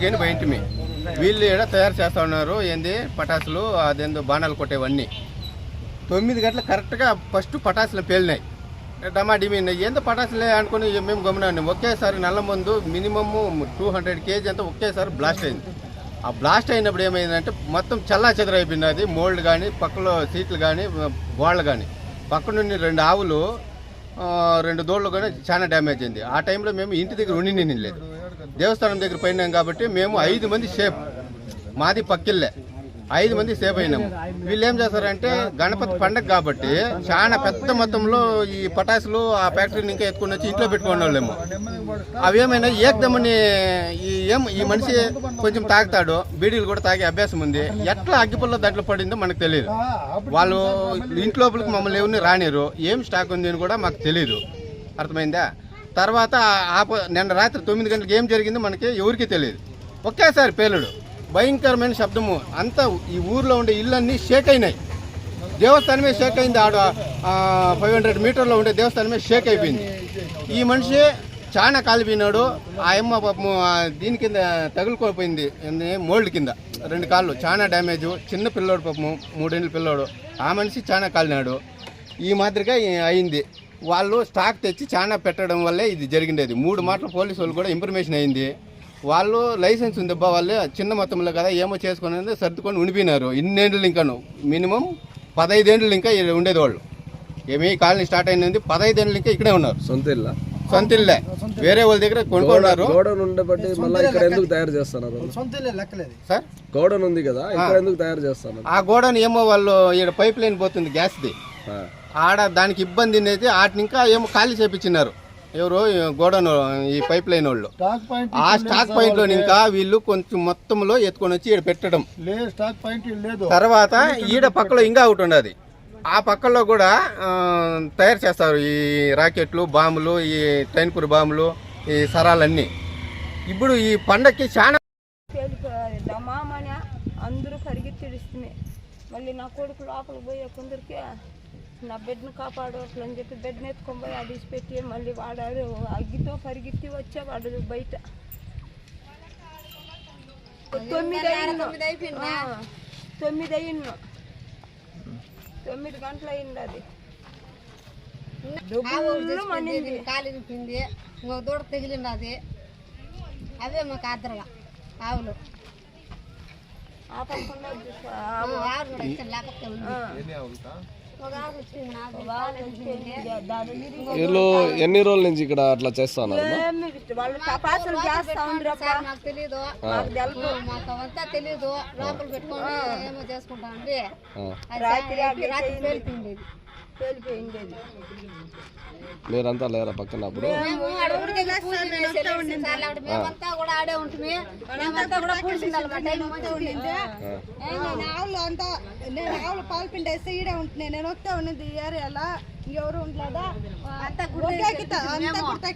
పూజకని బయటమి. వీళ్ళు ఇక్కడ తయారు చేస్తా ఉన్నారు ఏంది? పటాసులు అదేందో బాణాలు కొట్టేవన్నీ. తొమ్మిది గంటల కరెక్ట్గా ఫస్ట్ పటాసులు పేలినాయి. డమా డిమీన్ ఏందో పటాసులే అనుకుని మేము గమనాన్ని ఒకేసారి నల్ల ముందు మినిమమ్ టూ హండ్రెడ్ కేజీ అంతా ఒకేసారి బ్లాస్ట్ అయింది. ఆ బ్లాస్ట్ అయినప్పుడు ఏమైందంటే మొత్తం చల్లా చెదరైపోయింది అది. మోల్డ్ కానీ పక్కలో సీట్లు కానీ గోళ్ళు కానీ పక్క నుండి రెండు ఆవులు రెండు దోళ్ళు కూడా చాలా డ్యామేజ్ అయింది. ఆ టైంలో మేము ఇంటి దగ్గర ఉండి లేదు దేవస్థానం దగ్గర పోయినాం కాబట్టి మేము ఐదు మంది సేఫ్. మాది పక్కిల్లే. ఐదు మంది సేఫ్ అయినాము వీళ్ళు ఏం చేస్తారంటే గణపతి పండగ కాబట్టి చాలా పెద్ద మొత్తంలో ఈ పటాసులు ఆ ఫ్యాక్టరీని ఇంకా ఎత్తుకుని వచ్చి ఇంట్లో పెట్టుకునే వాళ్ళేమో. అవేమైనా ఏమైనా ఏకదమ్మని ఈ ఏం ఈ మనిషి కొంచెం తాగుతాడు బీడీలు కూడా తాగే అభ్యాసం ఉంది. ఎట్లా అగ్గిపుల్ల దాంట్లో పడిందో మనకు తెలియదు. వాళ్ళు ఇంట్లోపలికి మమ్మల్ని ఎవరిని రానిరు ఏం స్టాక్ ఉంది అని కూడా మాకు తెలియదు. అర్థమైందా? తర్వాత ఆప నిన్న రాత్రి తొమ్మిది గంటలకు ఏం జరిగిందో మనకి ఎవరికి తెలియదు. ఒకేసారి పేలుడు. భయంకరమైన శబ్దము. అంతా ఈ ఊర్లో ఉండే ఇళ్ళన్నీ షేక్ అయినాయి. దేవస్థానమే షేక్ అయింది. ఆడ ఫైవ్ హండ్రెడ్ మీటర్లో ఉండే దేవస్థానమే షేక్ అయిపోయింది. ఈ మనిషి చాలా కాలిపోయినాడు ఆ అమ్మ పాపము దీని కింద తగులుకోపోయింది. మోల్డ్ కింద. రెండు కాళ్ళు. చాలా డ్యామేజ్. చిన్న పిల్లోడు పాపము మూడేళ్ళ పిల్లోడు. ఆ మనిషి చాలా కాలినాడు ఈ మాదిరిగా అయింది. వాళ్ళు స్టాక్ తెచ్చి చాలా పెట్టడం వల్లే ఇది జరిగిండేది. మూడు మాటలు పోలీసు వాళ్ళు కూడా ఇన్ఫర్మేషన్ అయింది. వాళ్ళు లైసెన్స్ ఉంది అబ్బా వాళ్ళు చిన్న మొత్తంలో కదా ఏమో చేసుకుని సర్దుకొని ఉండిపోయినారు. ఇన్నేళ్ళు ఇంకాను మినిమం పదైదేళ్ళు ఇంకా ఉండేది వాళ్ళు. ఏమి కాలనీ స్టార్ట్ అయినది పదైదేళ్ళు ఇంకా ఇక్కడే ఉన్నారు. సొంత ఇల్లా సొంత ఇల్లే వేరే వాళ్ళ దగ్గర కొనుక్కున్నారు. గోడౌన్ ఉండబట్టి మళ్ళీ ఇక్కడ ఎందుకు తయారు చేస్తున్నారు సార్? గోడౌన్ ఉంది కదా ఇక్కడ ఎందుకు తయారు చేస్తున్నారు? ఆ గోడౌన్ ఏమో వాళ్ళు ఈడ పైప్ లైన్ పోతుంది గ్యాస్ది. ఆడ దానికి ఇబ్బంది అనేది వాటిని ఇంకా ఏమో ఖాళీ చేపించినారు. ఎవరు గోడౌన్ ఈ పైప్ లైన్ వాళ్ళు. ఆ స్టాక్ పాయింట్లో ఇంకా వీళ్ళు కొంచెం మొత్తంలో ఎత్తుకొని వచ్చి ఈడ పెట్టడం. లేదు స్టాక్ పాయింట్ లేదు. తర్వాత ఈడ పక్కలో ఇంకా ఒకటి ఉండదు. ఆ పక్కలో కూడా తయారు చేస్తారు ఈ రాకెట్లు బాంబులు ఈ టైన్పూర్ బాంబులు ఈ సరాలన్నీ. ఇప్పుడు ఈ పండక్కి చాలా దమామని అందరూ పరిగెత్తిడిస్తుంది మళ్ళీ నా కొడుకు లోపల పోయే కొందరికి నా బిడ్డను కాపాడు అట్లా అని చెప్పి బిడ్డను ఎత్తుకొని పోయి అది పెట్టి మళ్ళీ వాడాడు అగ్గితో పరిగెత్తి వచ్చేవాడు బయట. తొమ్మిది అయింది ఆ, తొమ్మిది అయింది తొమ్మిది గంటలు అయింది అది డబ్బులు మనింది కాలు పిండి ఇంకో దూడ తగిలింది అది. అవే మాకు ఆదరగా ఆవులు. ఆ పక్కన లేకపోతే వీళ్ళు ఎన్ని రోజుల నుంచి ఇక్కడ అట్లా చేస్తున్నారు వాళ్ళు తపాసులు చేస్తా ఉండ్రప్ప సార్ నాకు తెలీదు. మాకు అవంతా తెలీదు. లోపల పెట్టుకొని ఏమో చేసుకుంటామండి. రాత్రి రాత్రి అది. మీరంతా లేరా పక్కన అప్పుడు? మేమంతా కూడా ఆడే ఉంటుంది మేమంతా కూడా ఆవులు అంతా నేను ఆవులు పాలు పిండేస్తే ఈడే ఉంటున్నాయి. నేను వస్తే ఉన్నది ఈ ఏరియాలో. ఎవరు ఉండలేదా? అంతా అంతా గుర్తకి